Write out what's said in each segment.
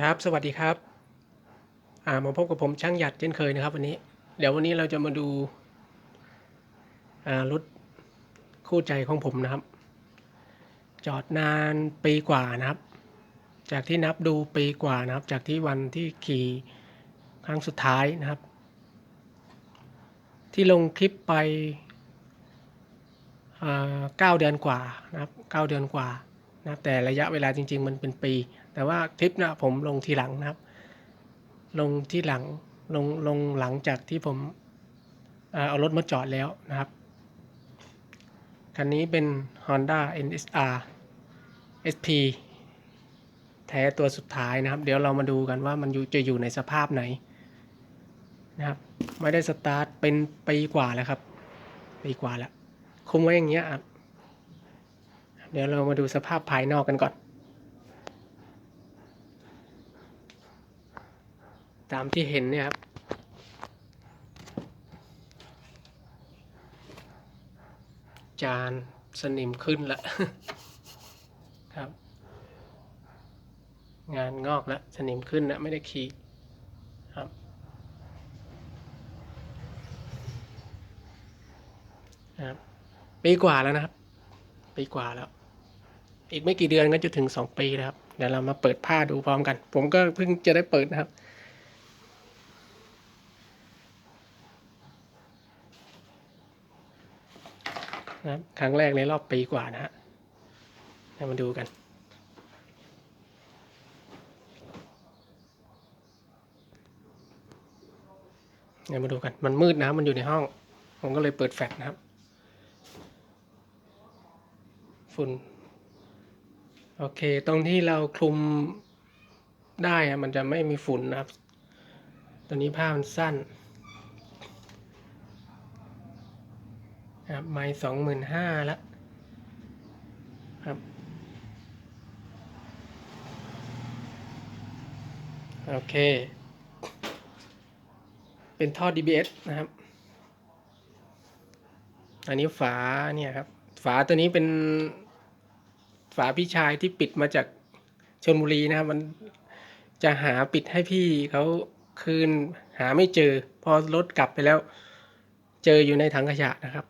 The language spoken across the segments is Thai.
ครับ สวัสดีครับอ่ามาพบกับผมช่างหยัดเช่นเคยนะครับ วันนี้ เดี๋ยววันนี้เราจะมาดูอ่ารถคู่ใจของผมนะครับ จอดนานปีกว่านะครับ จากที่นับดูปีกว่านะครับ จากที่วันที่ขี่ครั้งสุดท้ายนะครับ ที่ลงคลิปไปอ่าเก้าเดือนกว่านะครับเก้าเดือนกว่านะแต่ระยะเวลาจริง ๆ มันเป็นปี แต่ว่าคลิปนะผมลงทีหลังนะครับ ลงที่หลังลงลงหลังจากที่ผมเอารถมาจอดแล้วนะครับ คันนี้เป็น Honda NSR SP แท้ตัวสุดท้ายนะครับ เดี๋ยวเรามาดูกันว่ามันจะอยู่ในสภาพไหนนะครับ ไม่ได้สตาร์ทเป็นปีกว่าแล้วครับปีกว่าแล้ว คุมไว้อย่างเงี้ยเดี๋ยวเรามาดูสภาพภายนอกกันก่อน ตามที่เห็นเนี่ยครับ จานสนิมขึ้นละครับ งานงอกแล้วสนิมขึ้นแล้วไม่ได้ขี่ครับนะครับปีกว่าแล้วนะครับ ปีกว่าแล้ว อีกไม่กี่เดือนก็จะถึงสองปีแล้วครับเดี๋ยวเรามาเปิดผ้าดูพร้อมกัน ผมก็เพิ่งจะได้เปิดนะครับ นะครั้งแรกในรอบปีกว่านะฮะมาดูกัน เดี๋ยวมาดูกัน มันมืดนะครับมันอยู่ในห้อง ผมก็เลยเปิดแฟลชนะครับ ฝุ่น โอเค ตรงที่เราคลุมได้อะมันจะไม่มีฝุ่นนะครับ ตัวนี้ผ้ามันสั้นนะ ครับไม้สองหมื่นห้าแล้วครับโอเค เป็นท่อ DBS นะครับ อันนี้ฝาเนี่ยครับ ฝาตัวนี้เป็นฝาพี่ชายที่ปิดมาจากชนบุรีนะครับ มันจะหาปิดให้พี่เขาคืนหาไม่เจอ พอรถกลับไปแล้ว เจออยู่ในถังขยะนะครับ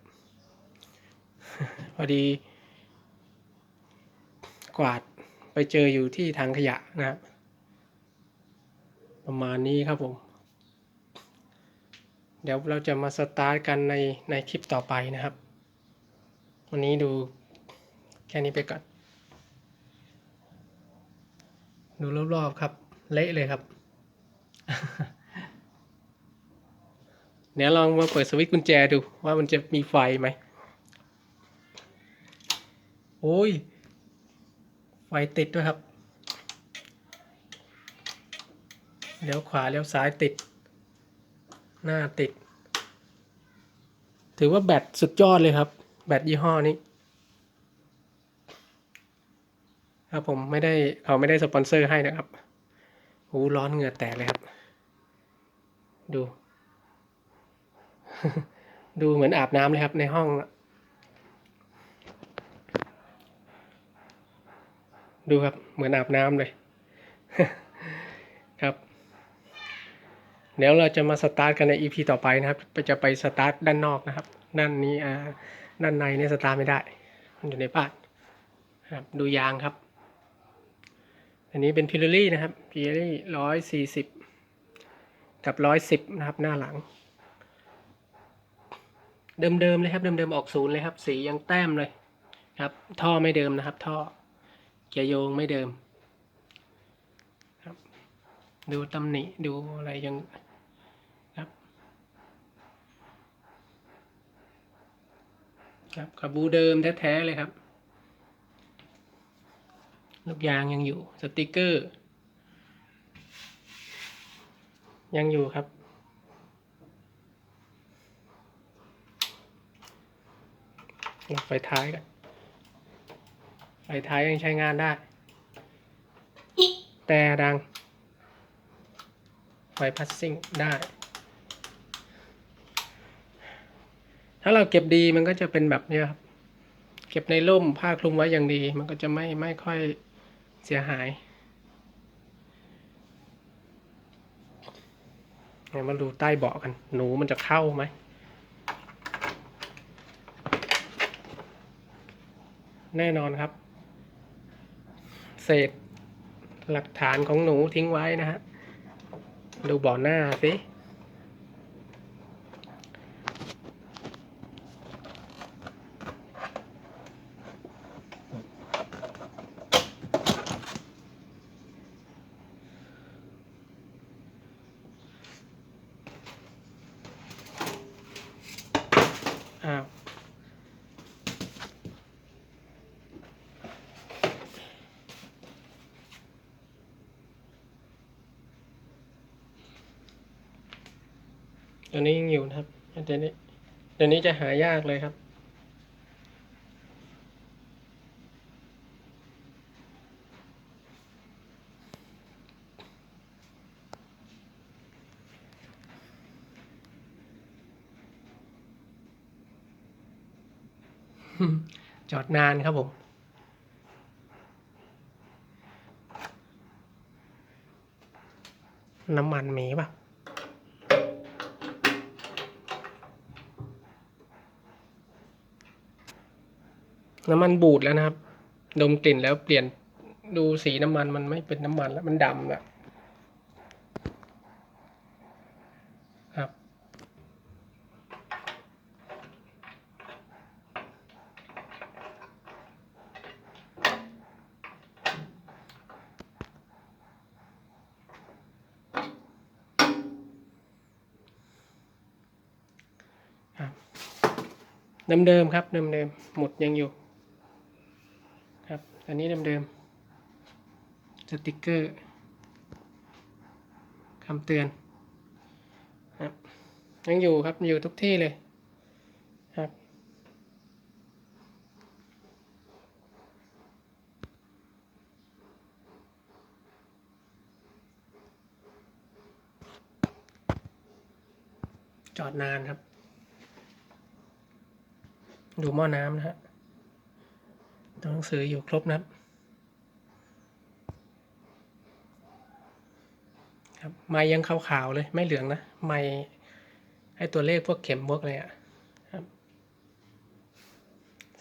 พอดี กวาดไปเจออยู่ที่ถังขยะนะครับ ประมาณนี้ครับผม เดี๋ยวเราจะมาสตาร์ทกันในในคลิปต่อไปนะครับ วันนี้ดูแค่นี้ไปก่อน ดูรอบๆครับ เละเลยครับ เดี๋ยวลองมาเปิดสวิตช์กุญแจดูว่ามันจะมีไฟไหม โอ้ย ไฟติดด้วยครับ เลี้ยวขวาเลี้ยวซ้ายติด หน้าติด ถือว่าแบตสุดยอดเลยครับ แบตยี่ห้อนี้ ครับผมไม่ได้เขาไม่ได้สปอนเซอร์ให้นะครับหูร้อนเหงื่อแตกเลยครับ ดู ดูเหมือนอาบน้ำเลยครับในห้องอะ ดูครับ เหมือนอาบน้ำเลย ครับ เดี๋ยวเราจะมาสตาร์ทกันใน EP ต่อไปนะครับ จะไปสตาร์ทด้านนอกนะครับ ด้านนี้อ่าด้านในเนี่ยสตาร์ทไม่ได้ มันอยู่ในบ้านครับ ดูยางครับ อันนี้เป็นพิลลี่นะครับพิลลี่ร้อยสี่สิบกับร้อยสิบนะครับ หน้าหลัง เดิมๆเลยครับ เดิมๆออกศูนย์เลยครับ สียังแต้มเลยครับ ท่อไม่เดิมนะครับ ท่อ เกียร์โยงไม่เดิมครับ ดูตำหนิดูอะไรยังครับครับกระบูเดิมแท้ๆเลยครับ ลูกยางยังอยู่สติกเกอร์ ยังอยู่ครับไฟท้ายกัน ไฟท้ายยังใช้งานได้ แต่ดัง ไฟพัสซิ่งได้ ถ้าเราเก็บดีมันก็จะเป็นแบบนี้ครับ เก็บในร่มผ้าคลุมไว้อย่างดี มันก็จะไม่ไม่ค่อยเสียหายเดี๋ยวมาดูใต้เบาะกัน หนูมันจะเข้าไหมแน่นอนครับ เศษหลักฐานของหนูทิ้งไว้นะฮะ ดูบ่อหน้าสิ ตัวนี้ยังอยู่นะครับเดี๋ยวนี้เดี๋ยวนี้จะหายากเลยครับจอดนานครับผมน้ำมันมีป่ะ น้ำมันบูดแล้วนะครับ ดมกลิ่นแล้วเปลี่ยนดูสีน้ำมันมันไม่เป็นน้ำมันแล้วมันดำแล้วครับครับเดิมๆครับเดิมๆหมุดยังอยู่ อันนี้เดิมๆ สติกเกอร์คำเตือนครับยังอยู่ครับอยู่ทุกที่เลยครับจอดนานครับ ดูหม้อน้ำนะฮะ ตัวหนังสืออยู่ครบนะครับครับไม้ยังขาวๆเลยไม่เหลืองนะไม้ให้ตัวเลขพวกเข็มพวกอะไรอะครับ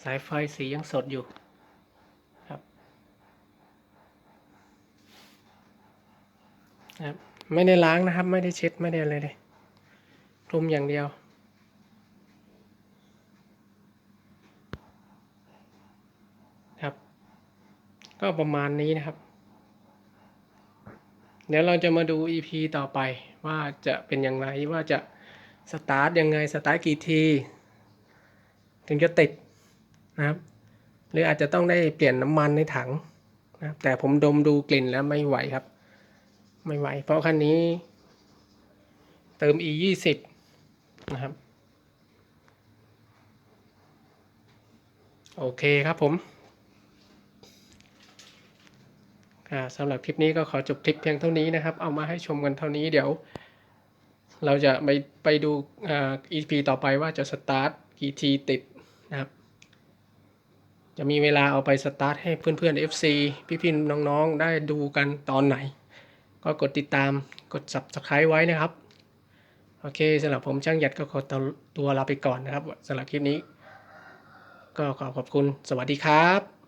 สายไฟสียังสดอยู่ครับครับ ไม่ได้ล้างนะครับ ไม่ได้เช็ดไม่ได้อะไรเลยคลุมอย่างเดียว ครับ ก็ประมาณนี้นะครับ เดี๋ยวเราจะมาดู EP ต่อไปว่าจะเป็นอย่างไรว่าจะสตาร์ทยังไงสตาร์ทกี่ที ถึงจะติดนะครับ หรืออาจจะต้องได้เปลี่ยนน้ำมันในถังนะครับแต่ผมดมดูกลิ่นแล้วไม่ไหวครับ ไม่ไหว เพราะคันนี้ เติม e ยี่สิบนะครับ โอเคครับผม อ่า สำหรับคลิปนี้ก็ขอจบคลิปเพียงเท่านี้นะครับ เอามาให้ชมกันเท่านี้เดี๋ยว เราจะไปไปดูอ่า EP ต่อไปว่าจะสตาร์ทกี่ทีติดนะครับ จะมีเวลาเอาไปสตาร์ทให้เพื่อนๆ FC พี่ๆน้องๆ ได้ดูกันตอนไหน ก็กดติดตามกด subscribe ไว้นะครับ โอเคสำหรับผมช่างหยัดก็ขอตัวตัวลาไปก่อนนะครับสำหรับคลิปนี้ ก็ขอขอบคุณสวัสดีครับ